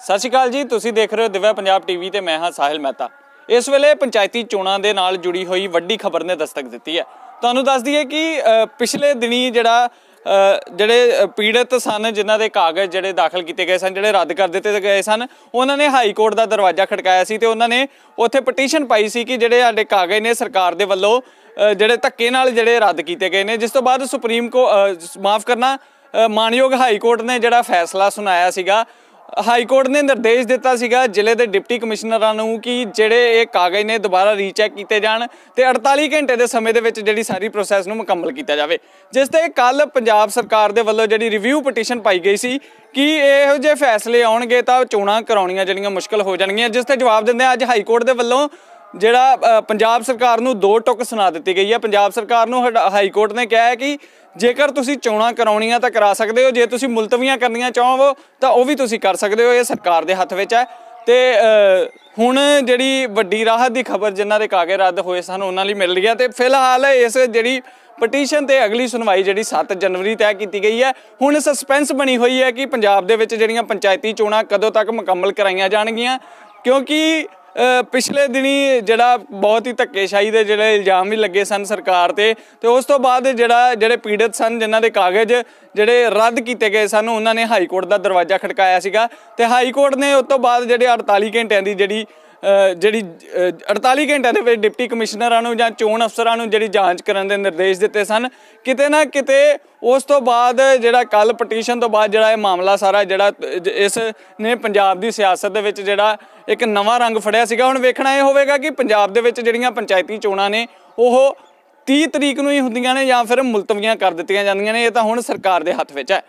ਸਤਿ ਸ਼੍ਰੀ ਅਕਾਲ ਜੀ, ਤੁਸੀਂ ਦੇਖ ਰਹੇ ਹੋ ਦਿਵਿਆ ਪੰਜਾਬ ਟੀਵੀ ਤੇ ਮੈਂ ਹਾਂ ਸਾਹਿਲ ਮਹਿਤਾ। ਇਸ ਵੇਲੇ ਪੰਚਾਇਤੀ ਚੋਣਾਂ ਦੇ ਨਾਲ ਜੁੜੀ ਹੋਈ ਵੱਡੀ ਖਬਰ ਨੇ ਦਸਤਕ ਦਿੱਤੀ ਹੈ। ਤੁਹਾਨੂੰ ਦੱਸ ਦਈਏ ਕਿ ਪਿਛਲੇ ਦਿਨੀ ਜਿਹੜਾ ਜਿਹੜੇ ਪੀੜਤ ਸਨ ਜਿਨ੍ਹਾਂ ਦੇ ਕਾਗਜ਼ ਜਿਹੜੇ ਦਾਖਲ ਕੀਤੇ ਗਏ ਸਨ, ਜਿਹੜੇ ਰੱਦ ਕਰ ਦਿੱਤੇ ਗਏ ਸਨ, ਉਹਨਾਂ ਨੇ ਹਾਈ ਕੋਰਟ ਦਾ ਦਰਵਾਜ਼ਾ ਖੜਕਾਇਆ ਸੀ ਤੇ ਉਹਨਾਂ ਨੇ ਉੱਥੇ ਪਟੀਸ਼ਨ ਪਾਈ ਸੀ ਕਿ ਜਿਹੜੇ ਸਾਡੇ ਕਾਗਜ਼ ਨੇ ਸਰਕਾਰ ਦੇ ਵੱਲੋਂ ਜਿਹੜੇ ਧੱਕੇ ਨਾਲ ਜਿਹੜੇ ਰੱਦ ਕੀਤੇ ਗਏ ਨੇ, ਜਿਸ ਤੋਂ ਬਾਅਦ ਸੁਪਰੀਮ ਕੋ ਮਾਫ ਕਰਨਾ ਮਾਨਯੋਗ ਹਾਈ ਕੋਰਟ ਨੇ ਜਿਹੜਾ ਫੈਸਲਾ ਸੁਣਾਇਆ ਸੀਗਾ ਹਾਈ ਕੋਰਟ ਨੇ ਨਿਰਦੇਸ਼ ਦਿੱਤਾ ਸੀਗਾ ਜ਼ਿਲ੍ਹੇ ਦੇ ਡਿਪਟੀ ਕਮਿਸ਼ਨਰਾਂ ਨੂੰ ਕਿ ਜਿਹੜੇ ਇਹ ਕਾਗਜ਼ ਨੇ ਦੁਬਾਰਾ ਰੀਚੈਕ ਕੀਤੇ ਜਾਣ ਤੇ 48 ਘੰਟੇ ਦੇ ਸਮੇਂ ਦੇ ਵਿੱਚ ਜਿਹੜੀ ਸਾਰੀ ਪ੍ਰੋਸੈਸ ਨੂੰ ਮੁਕੰਮਲ ਕੀਤਾ ਜਾਵੇ। ਜਿਸ ਤੇ ਕੱਲ ਪੰਜਾਬ ਸਰਕਾਰ ਦੇ ਵੱਲੋਂ ਜਿਹੜੀ ਰਿਵਿਊ ਪਟੀਸ਼ਨ ਪਾਈ ਗਈ ਸੀ ਕਿ ਇਹੋ ਜਿਹੇ ਫੈਸਲੇ ਆਉਣਗੇ ਤਾਂ ਚੋਣਾਂ ਕਰਾਉਣੀਆਂ ਜਿਹੜੀਆਂ ਮੁਸ਼ਕਲ ਹੋ ਜਾਣਗੀਆਂ, ਜਿਸ ਤੇ ਜਵਾਬ ਦਿੰਦੇ ਅੱਜ ਹਾਈ ਕੋਰਟ ਦੇ ਵੱਲੋਂ ਜਿਹੜਾ ਪੰਜਾਬ ਸਰਕਾਰ ਨੂੰ ਦੋ ਟੁਕ ਸੁਣਾ ਦਿੱਤੀ ਗਈ ਹੈ। ਪੰਜਾਬ ਸਰਕਾਰ ਨੂੰ ਹਾਈ ਕੋਰਟ ਨੇ ਕਿਹਾ ਹੈ ਕਿ ਜੇਕਰ ਤੁਸੀਂ ਚੋਣਾਂ ਕਰਾਉਣੀਆਂ ਤਾਂ ਕਰਾ ਸਕਦੇ ਹੋ, ਜੇ ਤੁਸੀਂ ਮੁਲਤਵੀਆਂ ਕਰਨੀਆਂ ਚਾਹੋ ਤਾਂ ਉਹ ਵੀ ਤੁਸੀਂ ਕਰ ਸਕਦੇ ਹੋ, ਇਹ ਸਰਕਾਰ ਦੇ ਹੱਥ ਵਿੱਚ ਹੈ। ਤੇ ਹੁਣ ਜਿਹੜੀ ਵੱਡੀ ਰਾਹਤ ਦੀ ਖਬਰ ਜਿਨ੍ਹਾਂ ਦੇ ਕਾਗਜ਼ ਰੱਦ ਹੋਏ ਸਨ, ਉਹਨਾਂ ਲਈ ਮਿਲ ਰਹੀ ਹੈ। ਤੇ ਫਿਲਹਾਲ ਇਸ ਜਿਹੜੀ ਪਟੀਸ਼ਨ ਤੇ ਅਗਲੀ ਸੁਣਵਾਈ ਜਿਹੜੀ 7 ਜਨਵਰੀ ਤੈਅ ਕੀਤੀ ਗਈ ਹੈ, ਹੁਣ ਸਸਪੈਂਸ ਬਣੀ ਹੋਈ ਹੈ ਕਿ ਪੰਜਾਬ ਦੇ ਵਿੱਚ ਜਿਹੜੀਆਂ ਪੰਚਾਇਤੀ ਚੋਣਾਂ ਕਦੋਂ ਤੱਕ ਮੁਕੰਮਲ ਕਰਾਈਆਂ ਜਾਣਗੀਆਂ, ਕਿਉਂਕਿ ਪਿਛਲੇ ਦਿਨੀ ਜਿਹੜਾ ਬਹੁਤ ਹੀ ਧੱਕੇਸ਼ਾਹੀ ਦੇ ਜਿਹੜੇ ਇਲਜ਼ਾਮ ਵੀ ਲੱਗੇ ਸਨ ਸਰਕਾਰ ਤੇ ਤੇ ਉਸ ਤੋਂ ਬਾਅਦ ਜਿਹੜਾ, ਜਿਹੜੇ ਪੀੜਤ ਸਨ ਜਿਨ੍ਹਾਂ ਦੇ ਕਾਗਜ਼ ਜਿਹੜੇ ਰੱਦ ਕੀਤੇ ਗਏ ਸਨ, ਉਹਨਾਂ ਨੇ ਹਾਈ ਕੋਰਟ ਦਾ ਦਰਵਾਜ਼ਾ ਖੜਕਾਇਆ ਸੀਗਾ। ਤੇ ਹਾਈ ਕੋਰਟ ਨੇ ਉਸ ਤੋਂ ਬਾਅਦ ਜਿਹੜੇ 48 ਘੰਟਿਆਂ ਦੀ ਜਿਹੜੀ ਜਿਹੜੀ ਅ, 48 ਘੰਟਿਆਂ ਦੇ ਵਿੱਚ ਡਿਪਟੀ ਕਮਿਸ਼ਨਰਾਂ ਨੂੰ ਜਾਂ ਚੋਣ ਅਫਸਰਾਂ ਨੂੰ ਜਿਹੜੀ ਜਾਂਚ ਕਰਨ ਦੇ ਨਿਰਦੇਸ਼ ਦਿੱਤੇ ਸਨ ਕਿਤੇ ਨਾ ਕਿਤੇ ਉਸ ਤੋਂ ਬਾਅਦ ਜਿਹੜਾ ਕੱਲ ਪਟੀਸ਼ਨ ਤੋਂ ਬਾਅਦ ਜਿਹੜਾ ਇਹ ਮਾਮਲਾ ਸਾਰਾ ਜਿਹੜਾ ਇਸ ਨੇ ਪੰਜਾਬ ਦੀ ਸਿਆਸਤ ਦੇ ਵਿੱਚ ਜਿਹੜਾ ਇੱਕ ਨਵਾਂ ਰੰਗ ਫੜਿਆ ਸੀਗਾ ਹੁਣ ਵੇਖਣਾ ਇਹ ਹੋਵੇਗਾ ਕਿ ਪੰਜਾਬ ਦੇ ਵਿੱਚ ਜਿਹੜੀਆਂ ਪੰਚਾਇਤੀ ਚੋਣਾਂ ਨੇ ਉਹ 30 ਤਰੀਕ ਨੂੰ ਹੀ ਹੁੰਦੀਆਂ ਨੇ ਜਾਂ ਫਿਰ ਮੁਲਤਵੀਆਂ ਕਰ ਦਿੱਤੀਆਂ ਜਾਂਦੀਆਂ ਨੇ ਇਹ ਤਾਂ ਹੁਣ ਸਰਕਾਰ ਦੇ ਹੱਥ ਵਿੱਚ ਹੈ।